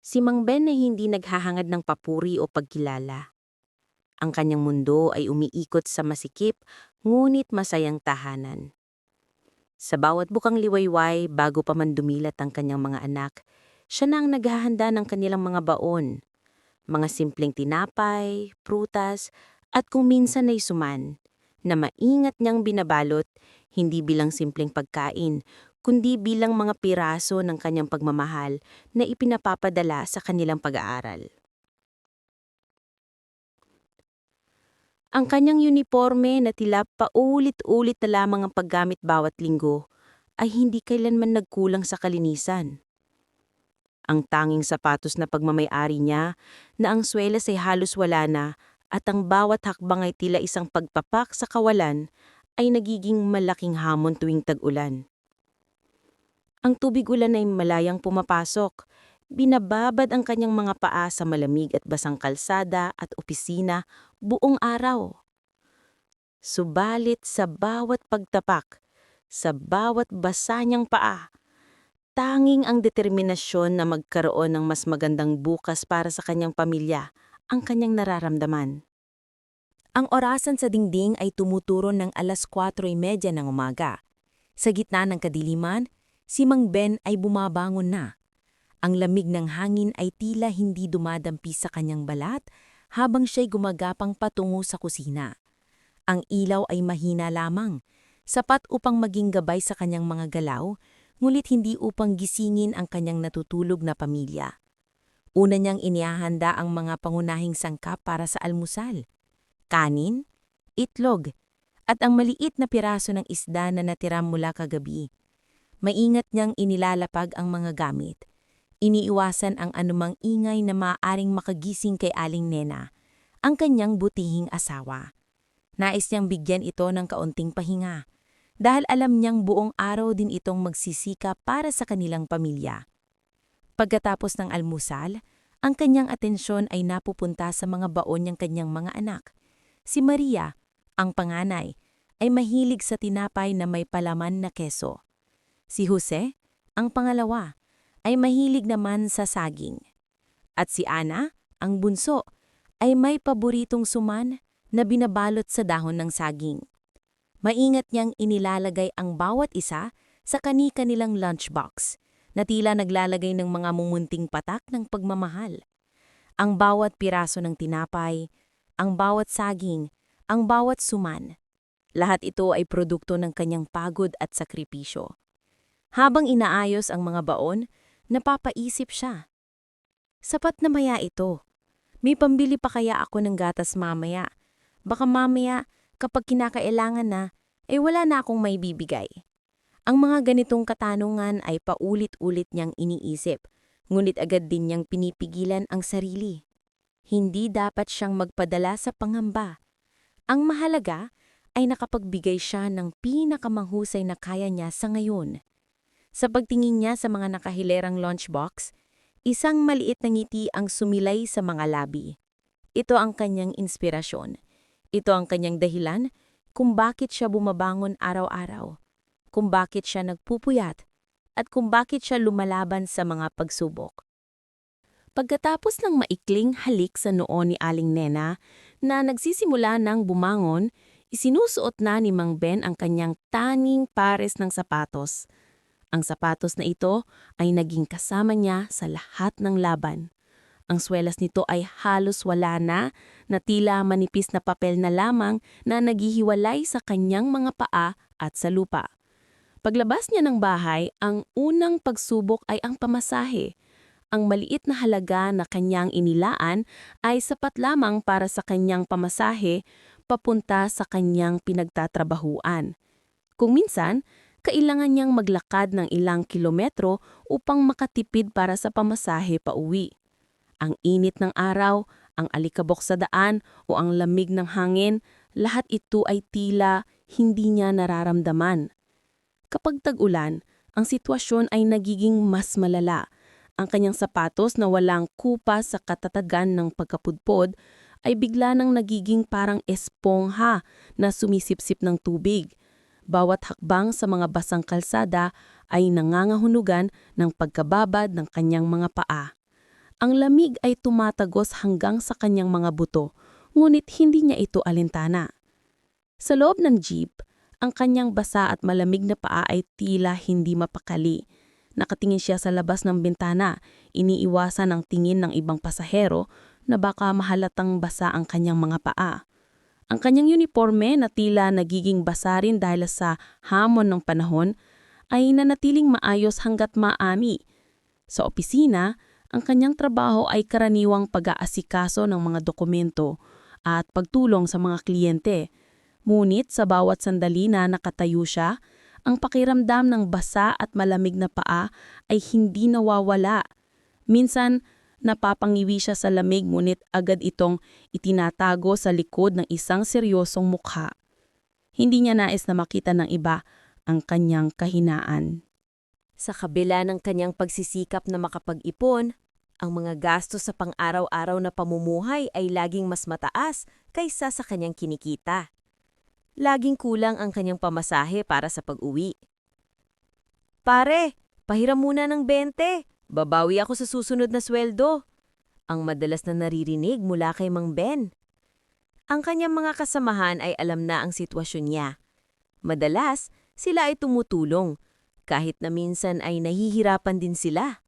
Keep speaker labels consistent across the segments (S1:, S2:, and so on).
S1: Si Mang Ben ay hindi naghahangad ng papuri o pagkilala. Ang kanyang mundo ay umiikot sa masikip, ngunit masayang tahanan. Sa bawat bukang liwayway bago pa man dumilat ang kanyang mga anak, siya na ang naghahanda ng kanilang mga baon. Mga simpleng tinapay, prutas, at kung minsan ay suman, na maingat niyang binabalot, hindi bilang simpleng pagkain, kundi bilang mga piraso ng kanyang pagmamahal na ipinapapadala sa kanilang pag-aaral. Ang kanyang uniforme na tila paulit-ulit na lamang ang paggamit bawat linggo ay hindi kailanman nagkulang sa kalinisan. Ang tanging sapatos na pagmamayari niya na ang swelas ay halos wala na at ang bawat hakbang ay tila isang pagpapak sa kawalan ay nagiging malaking hamon tuwing tag-ulan. Ang tubig ulan ay malayang pumapasok. Binababad ang kanyang mga paa sa malamig at basang kalsada at opisina buong araw. Subalit sa bawat pagtapak, sa bawat basa niyang paa, tanging ang determinasyon na magkaroon ng mas magandang bukas para sa kanyang pamilya ang kanyang nararamdaman. Ang orasan sa dingding ay tumuturo ng alas 4.30 ng umaga. Sa gitna ng kadiliman, si Mang Ben ay bumabangon na. Ang lamig ng hangin ay tila hindi dumadampi sa kanyang balat habang siya'y gumagapang patungo sa kusina. Ang ilaw ay mahina lamang, sapat upang maging gabay sa kanyang mga galaw, ngulit hindi upang gisingin ang kanyang natutulog na pamilya. Una niyang inihahanda ang mga pangunahing sangkap para sa almusal. Kanin, itlog, at ang maliit na piraso ng isda na natira mula kagabi. Maingat niyang inilalapag ang mga gamit Iniiwasan ang anumang ingay na maaaring makagising kay Aling Nena, ang kanyang butihing asawa. Nais niyang bigyan ito ng kaunting pahinga, dahil alam niyang buong araw din itong magsisika para sa kanilang pamilya. Pagkatapos ng almusal, ang kanyang atensyon ay napupunta sa mga baon niyang kanyang mga anak. Si Maria, ang panganay, ay mahilig sa tinapay na may palaman na keso. Si Jose, ang pangalawa, ay mahilig naman sa saging. At si Ana, ang bunso, ay may paboritong suman na binabalot sa dahon ng saging. Maingat niyang inilalagay ang bawat isa sa kani-kanilang lunchbox na tila naglalagay ng mga mumunting patak ng pagmamahal. Ang bawat piraso ng tinapay, ang bawat saging, ang bawat suman. Lahat ito ay produkto ng kanyang pagod at sakripisyo. Habang inaayos ang mga baon, Napapaisip siya. Sapat na maya ito. May pambili pa kaya ako ng gatas mamaya. Baka mamaya, kapag kinakailangan na, ay wala na akong may bibigay. Ang mga ganitong katanungan ay paulit-ulit niyang iniisip, ngunit agad din niyang pinipigilan ang sarili. Hindi dapat siyang magpadala sa pangamba. Ang mahalaga ay nakapagbigay siya ng pinakamanghusay na kaya niya sa ngayon. Sa pagtingin niya sa mga nakahilerang lunchbox, isang maliit na ngiti ang sumilay sa mga labi. Ito ang kanyang inspirasyon. Ito ang kanyang dahilan kung bakit siya bumabangon araw-araw, kung bakit siya nagpupuyat, at kung bakit siya lumalaban sa mga pagsubok. Pagkatapos ng maikling halik sa noo ni Aling Nena na nagsisimula ng bumangon, isinusuot na ni Mang Ben ang kanyang tanging pares ng sapatos ang sapatos na ito ay naging kasama niya sa lahat ng laban. Ang swelas nito ay halos wala na, na tila manipis na papel na lamang na naghihiwalay sa kanyang mga paa at sa lupa. Paglabas niya ng bahay, ang unang pagsubok ay ang pamasahe. Ang maliit na halaga na kanyang inilaan ay sapat lamang para sa kanyang pamasahe papunta sa kanyang pinagtatrabahuan. Kung minsan, kailangan niyang maglakad ng ilang kilometro upang makatipid para sa pamasahe pa uwi. Ang init ng araw, ang alikabok sa daan o ang lamig ng hangin, lahat ito ay tila hindi niya nararamdaman. Kapag tag-ulan, ang sitwasyon ay nagiging mas malala. Ang kanyang sapatos na walang kupa sa katatagan ng pagkapudpod ay bigla nang nagiging parang espongha na sumisipsip ng tubig bawat hakbang sa mga basang kalsada ay nangangahunugan ng pagkababad ng kanyang mga paa.
S2: Ang lamig ay tumatagos hanggang sa kanyang mga buto, ngunit hindi niya ito alintana. Sa loob ng jeep, ang kanyang basa at malamig na paa ay tila hindi mapakali. Nakatingin siya sa labas ng bintana, iniiwasan ang tingin ng ibang pasahero na baka mahalatang basa ang kanyang mga paa. Ang kanyang uniforme na tila nagiging basa rin dahil sa hamon ng panahon ay nanatiling maayos hanggat maami. Sa opisina, ang kanyang trabaho ay karaniwang pag-aasikaso ng mga dokumento at pagtulong sa mga kliyente. Ngunit sa bawat sandali na nakatayo siya, ang pakiramdam ng basa at malamig na paa ay hindi nawawala. Minsan, napapangiwi siya sa lamig ngunit agad itong itinatago sa likod ng isang seryosong mukha. Hindi niya nais na makita ng iba ang kanyang kahinaan.
S1: Sa kabila ng kanyang pagsisikap na makapag-ipon, ang mga gastos sa pang-araw-araw na pamumuhay ay laging mas mataas kaysa sa kanyang kinikita. Laging kulang ang kanyang pamasahe para sa pag-uwi. Pare, pahiram muna ng 20. Babawi ako sa susunod na sweldo. Ang madalas na naririnig mula kay Mang Ben. Ang kanyang mga kasamahan ay alam na ang sitwasyon niya. Madalas, sila ay tumutulong kahit na minsan ay nahihirapan din sila.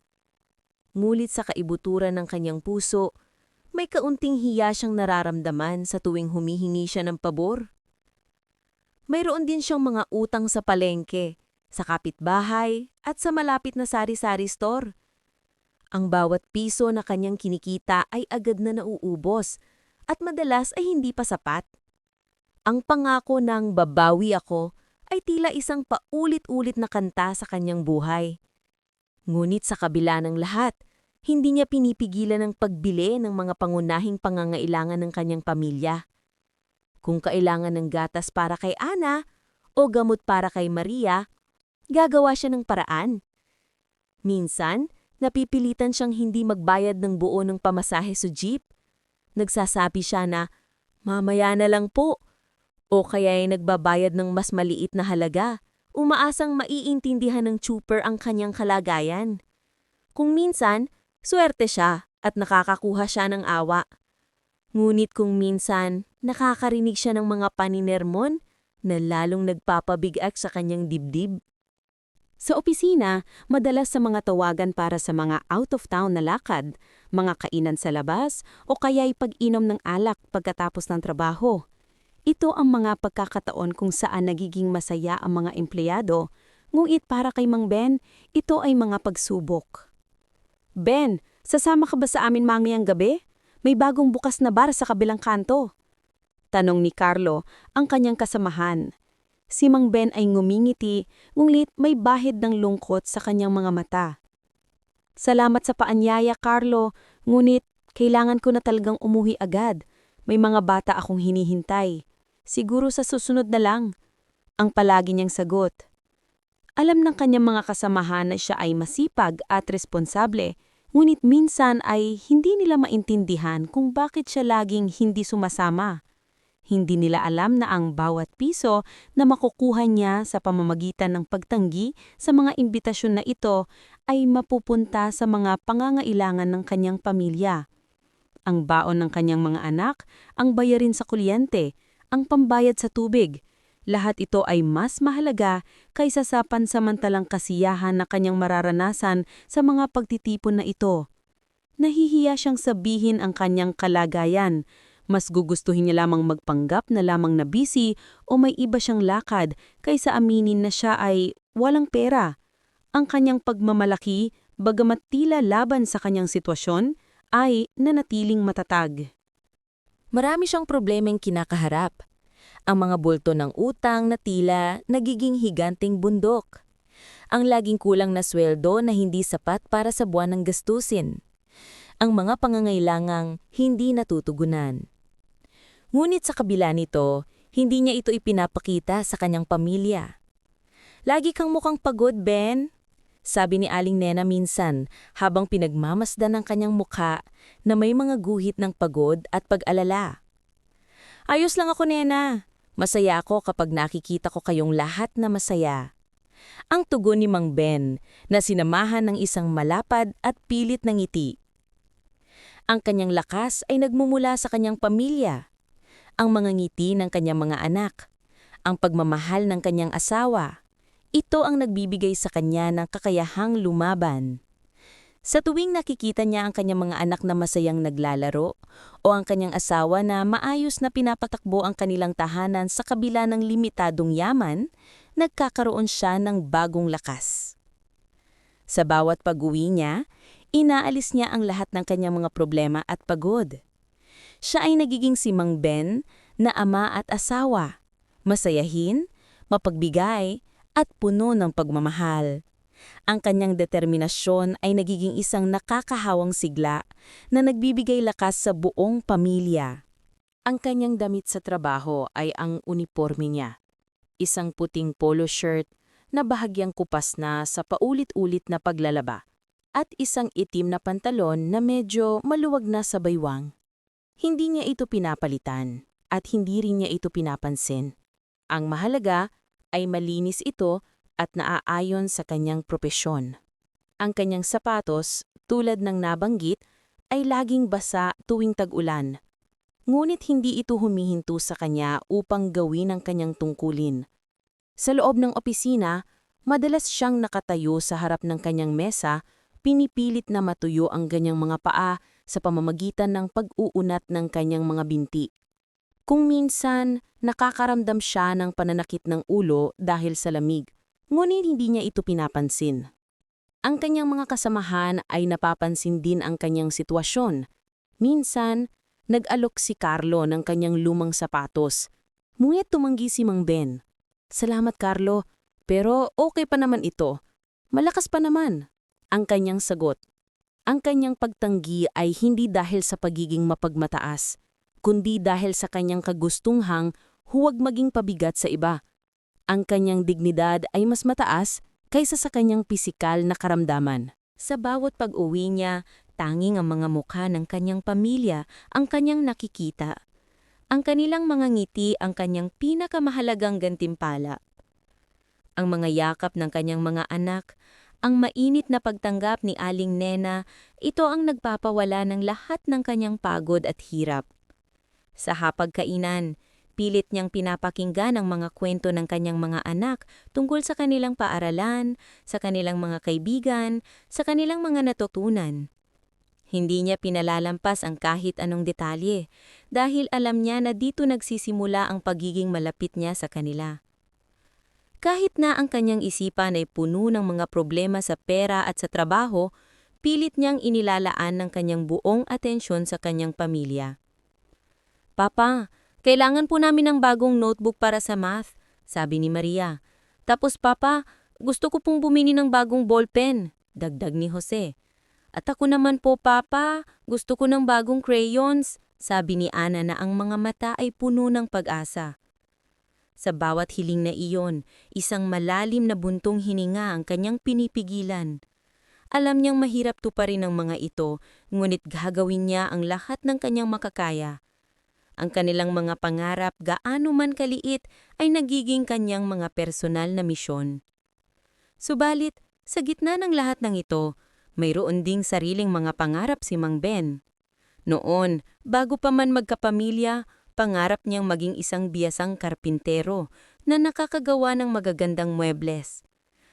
S1: Ngulit sa kaibuturan ng kanyang puso, may kaunting hiya siyang nararamdaman sa tuwing humihingi siya ng pabor. Mayroon din siyang mga utang sa palengke, sa kapitbahay, at sa malapit na sari-sari store. Ang bawat piso na kanyang kinikita ay agad na nauubos at madalas ay hindi pa sapat. Ang pangako ng babawi ako ay tila isang paulit-ulit na kanta sa kanyang buhay. Ngunit sa kabila ng lahat, hindi niya pinipigilan ang pagbili ng mga pangunahing pangangailangan ng kanyang pamilya. Kung kailangan ng gatas para kay Ana o gamot para kay Maria, gagawa siya ng paraan. Minsan, napipilitan siyang hindi magbayad ng buo ng pamasahe sa jeep. Nagsasabi siya na, mamaya na lang po, o kaya ay nagbabayad ng mas maliit na halaga, umaasang maiintindihan ng trooper ang kanyang kalagayan. Kung minsan, swerte siya at nakakakuha siya ng awa. Ngunit kung minsan, nakakarinig siya ng mga paninermon na lalong nagpapabigak sa kanyang dibdib. Sa opisina, madalas sa mga tawagan para sa mga out-of-town na lakad, mga kainan sa labas, o kaya'y pag-inom ng alak pagkatapos ng trabaho. Ito ang mga pagkakataon kung saan nagiging masaya ang mga empleyado, ngunit para kay Mang Ben, ito ay mga pagsubok. Ben, sasama ka ba sa amin mamayang gabi? May bagong bukas na bar sa kabilang kanto. Tanong ni Carlo, ang kanyang kasamahan. Si Mang Ben ay ngumingiti, ngunit may bahid ng lungkot sa kanyang mga mata. Salamat sa paanyaya, Carlo, ngunit kailangan ko na talagang umuhi agad. May mga bata akong hinihintay. Siguro sa susunod na lang. Ang palagi niyang sagot. Alam ng kanyang mga kasamahan na siya ay masipag at responsable, ngunit minsan ay hindi nila maintindihan kung bakit siya laging hindi sumasama. Hindi nila alam na ang bawat piso na makukuha niya sa pamamagitan ng pagtanggi sa mga imbitasyon na ito ay mapupunta sa mga pangangailangan ng kanyang pamilya. Ang baon ng kanyang mga anak, ang bayarin sa kuryente, ang pambayad sa tubig. Lahat ito ay mas mahalaga kaysa sa pansamantalang kasiyahan na kanyang mararanasan sa mga pagtitipon na ito. Nahihiya siyang sabihin ang kanyang kalagayan. Mas gugustuhin niya lamang magpanggap na lamang na busy o may iba siyang lakad kaysa aminin na siya ay walang pera. Ang kanyang pagmamalaki, bagamat tila laban sa kanyang sitwasyon, ay nanatiling matatag. Marami siyang problemeng kinakaharap. Ang mga bulto ng utang na tila nagiging higanting bundok. Ang laging kulang na sweldo na hindi sapat para sa buwan ng gastusin. Ang mga pangangailangang hindi natutugunan. Ngunit sa kabila nito, hindi niya ito ipinapakita sa kanyang pamilya. Lagi kang mukhang pagod, Ben sabi ni Aling Nena minsan habang pinagmamasdan ng kanyang mukha na may mga guhit ng pagod at pag-alala. Ayos lang ako, Nena. Masaya ako kapag nakikita ko kayong lahat na masaya. Ang tugon ni Mang Ben na sinamahan ng isang malapad at pilit na ngiti. Ang kanyang lakas ay nagmumula sa kanyang pamilya, ang mga ngiti ng kanyang mga anak, ang pagmamahal ng kanyang asawa. Ito ang nagbibigay sa kanya ng kakayahang lumaban. Sa tuwing nakikita niya ang kanyang mga anak na masayang naglalaro o ang kanyang asawa na maayos na pinapatakbo ang kanilang tahanan sa kabila ng limitadong yaman, nagkakaroon siya ng bagong lakas. Sa bawat pag-uwi niya, inaalis niya ang lahat ng kanyang mga problema at pagod. Siya ay nagiging si Mang Ben na ama at asawa, masayahin, mapagbigay, at puno ng pagmamahal. Ang kanyang determinasyon ay nagiging isang nakakahawang sigla na nagbibigay lakas sa buong pamilya. Ang kanyang damit sa trabaho ay ang uniforme niya. Isang puting polo shirt na bahagyang kupas na sa paulit-ulit na paglalaba at isang itim na pantalon na medyo maluwag na sa baywang. Hindi niya ito pinapalitan at hindi rin niya ito pinapansin. Ang mahalaga ay malinis ito at naaayon sa kanyang propesyon. Ang kanyang sapatos, tulad ng nabanggit, ay laging basa tuwing tag-ulan. Ngunit hindi ito humihinto sa kanya upang gawin ang kanyang tungkulin. Sa loob ng opisina, madalas siyang nakatayo sa harap ng kanyang mesa, pinipilit na matuyo ang ganyang mga paa sa pamamagitan ng pag-uunat ng kanyang mga binti. Kung minsan, nakakaramdam siya ng pananakit ng ulo dahil sa lamig, ngunit hindi niya ito pinapansin. Ang kanyang mga kasamahan ay napapansin din ang kanyang sitwasyon. Minsan, nag-alok si Carlo ng kanyang lumang sapatos. Ngunit tumanggi si Mang Ben. Salamat Carlo, pero okay pa naman ito. Malakas pa naman. Ang kanyang sagot. Ang kanyang pagtanggi ay hindi dahil sa pagiging mapagmataas, kundi dahil sa kanyang kagustuhang huwag maging pabigat sa iba ang kanyang dignidad ay mas mataas kaysa sa kanyang pisikal na karamdaman. Sa bawat pag-uwi niya, tanging ang mga mukha ng kanyang pamilya ang kanyang nakikita. Ang kanilang mga ngiti ang kanyang pinakamahalagang gantimpala. Ang mga yakap ng kanyang mga anak, ang mainit na pagtanggap ni Aling Nena, ito ang nagpapawala ng lahat ng kanyang pagod at hirap. Sa hapagkainan, Pilit niyang pinapakinggan ang mga kwento ng kanyang mga anak tungkol sa kanilang paaralan, sa kanilang mga kaibigan, sa kanilang mga natutunan. Hindi niya pinalalampas ang kahit anong detalye dahil alam niya na dito nagsisimula ang pagiging malapit niya sa kanila. Kahit na ang kanyang isipan ay puno ng mga problema sa pera at sa trabaho, pilit niyang inilalaan ng kanyang buong atensyon sa kanyang pamilya. Papa, kailangan po namin ng bagong notebook para sa math, sabi ni Maria. Tapos papa, gusto ko pong bumili ng bagong ballpen, dagdag ni Jose. At ako naman po papa, gusto ko ng bagong crayons, sabi ni Ana na ang mga mata ay puno ng pag-asa. Sa bawat hiling na iyon, isang malalim na buntong hininga ang kanyang pinipigilan. Alam niyang mahirap tuparin ang mga ito, ngunit gagawin niya ang lahat ng kanyang makakaya. Ang kanilang mga pangarap gaano man kaliit ay nagiging kanyang mga personal na misyon. Subalit, sa gitna ng lahat ng ito, mayroon ding sariling mga pangarap si Mang Ben. Noon, bago pa man magkapamilya, pangarap niyang maging isang biyasang karpintero na nakakagawa ng magagandang muebles.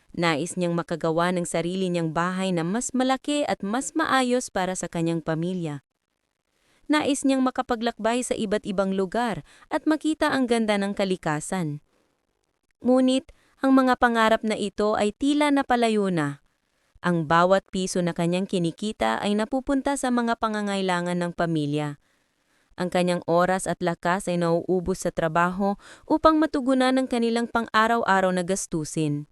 S1: Nais niyang makagawa ng sarili niyang bahay na mas malaki at mas maayos para sa kanyang pamilya. Nais niyang makapaglakbay sa iba't ibang lugar at makita ang ganda ng kalikasan. Ngunit, ang mga pangarap na ito ay tila napalayo na. Ang bawat piso na kanyang kinikita ay napupunta sa mga pangangailangan ng pamilya. Ang kanyang oras at lakas ay nauubos sa trabaho upang matugunan ang kanilang pang-araw-araw na gastusin.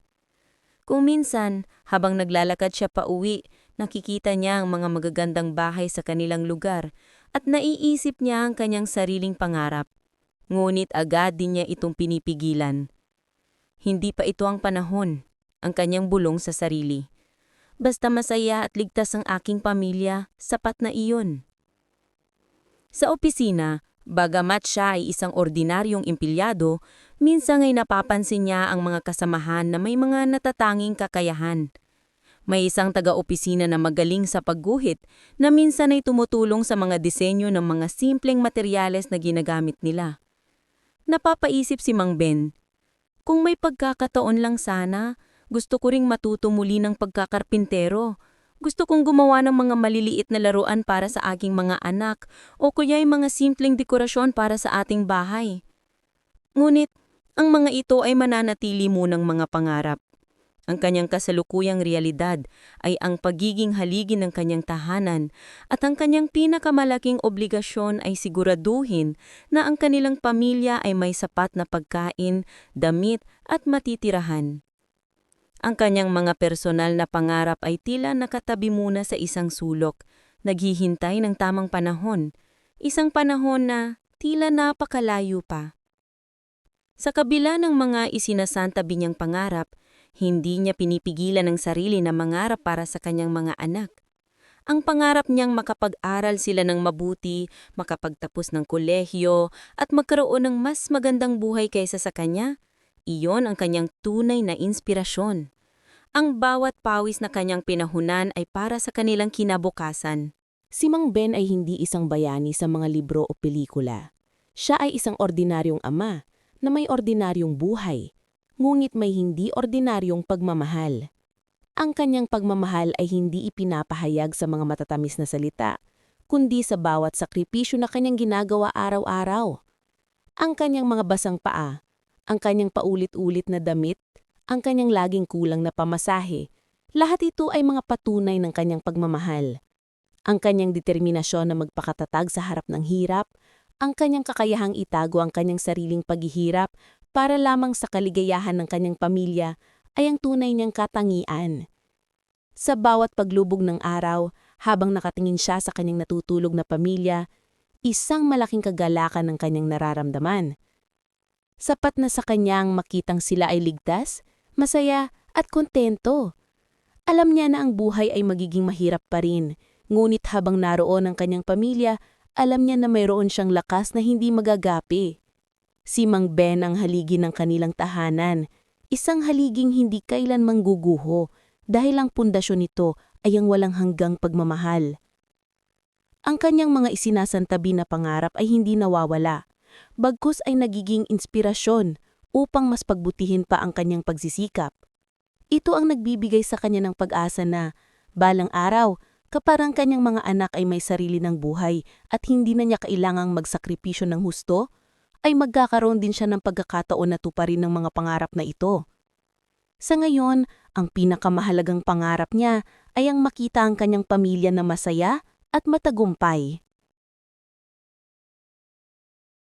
S1: Kung minsan, habang naglalakad siya pa uwi, nakikita niya ang mga magagandang bahay sa kanilang lugar at naiisip niya ang kanyang sariling pangarap. Ngunit agad din niya itong pinipigilan. Hindi pa ito ang panahon, ang kanyang bulong sa sarili. Basta masaya at ligtas ang aking pamilya, sapat na iyon. Sa opisina, bagamat siya ay isang ordinaryong empleyado, minsan ay napapansin niya ang mga kasamahan na may mga natatanging kakayahan. May isang taga-opisina na magaling sa pagguhit na minsan ay tumutulong sa mga disenyo ng mga simpleng materyales na ginagamit nila. Napapaisip si Mang Ben, kung may pagkakataon lang sana, gusto ko ring matuto muli ng pagkakarpintero. Gusto kong gumawa ng mga maliliit na laruan para sa aking mga anak o kaya'y mga simpleng dekorasyon para sa ating bahay. Ngunit, ang mga ito ay mananatili munang mga pangarap. Ang kanyang kasalukuyang realidad ay ang pagiging haligi ng kanyang tahanan at ang kanyang pinakamalaking obligasyon ay siguraduhin na ang kanilang pamilya ay may sapat na pagkain, damit at matitirahan. Ang kanyang mga personal na pangarap ay tila nakatabi muna sa isang sulok, naghihintay ng tamang panahon, isang panahon na tila napakalayo pa. Sa kabila ng mga isinasantabi niyang pangarap, hindi niya pinipigilan ang sarili na mangarap para sa kanyang mga anak. Ang pangarap niyang makapag-aral sila ng mabuti, makapagtapos ng kolehiyo, at magkaroon ng mas magandang buhay kaysa sa kanya, iyon ang kanyang tunay na inspirasyon. Ang bawat pawis na kanyang pinahunan ay para sa kanilang kinabukasan.
S2: Si Mang Ben ay hindi isang bayani sa mga libro o pelikula. Siya ay isang ordinaryong ama na may ordinaryong buhay, ngunit may hindi ordinaryong pagmamahal. Ang kanyang pagmamahal ay hindi ipinapahayag sa mga matatamis na salita, kundi sa bawat sakripisyo na kanyang ginagawa araw-araw. Ang kanyang mga basang paa, ang kanyang paulit-ulit na damit, ang kanyang laging kulang na pamasahe, lahat ito ay mga patunay ng kanyang pagmamahal. Ang kanyang determinasyon na magpakatatag sa harap ng hirap, ang kanyang kakayahang itago ang kanyang sariling paghihirap para lamang sa kaligayahan ng kanyang pamilya ay ang tunay niyang katangian. Sa bawat paglubog ng araw, habang nakatingin siya sa kanyang natutulog na pamilya, isang malaking kagalakan ng kanyang nararamdaman. Sapat na sa kanyang makitang sila ay ligtas, masaya at kontento. Alam niya na ang buhay ay magiging mahirap pa rin, ngunit habang naroon ang kanyang pamilya, alam niya na mayroon siyang lakas na hindi magagapi. Si Mang Ben ang haligi ng kanilang tahanan, isang haliging hindi kailan mangguguho dahil ang pundasyon nito ay ang walang hanggang pagmamahal. Ang kanyang mga isinasantabi na pangarap ay hindi nawawala, bagkus ay nagiging inspirasyon upang mas pagbutihin pa ang kanyang pagsisikap. Ito ang nagbibigay sa kanya ng pag-asa na, balang araw, kapag ang kanyang mga anak ay may sarili ng buhay at hindi na niya kailangang magsakripisyo ng husto, ay magkakaroon din siya ng pagkakataon na tuparin ng mga pangarap na ito. Sa ngayon, ang pinakamahalagang pangarap niya ay ang makita ang kanyang pamilya na masaya at matagumpay.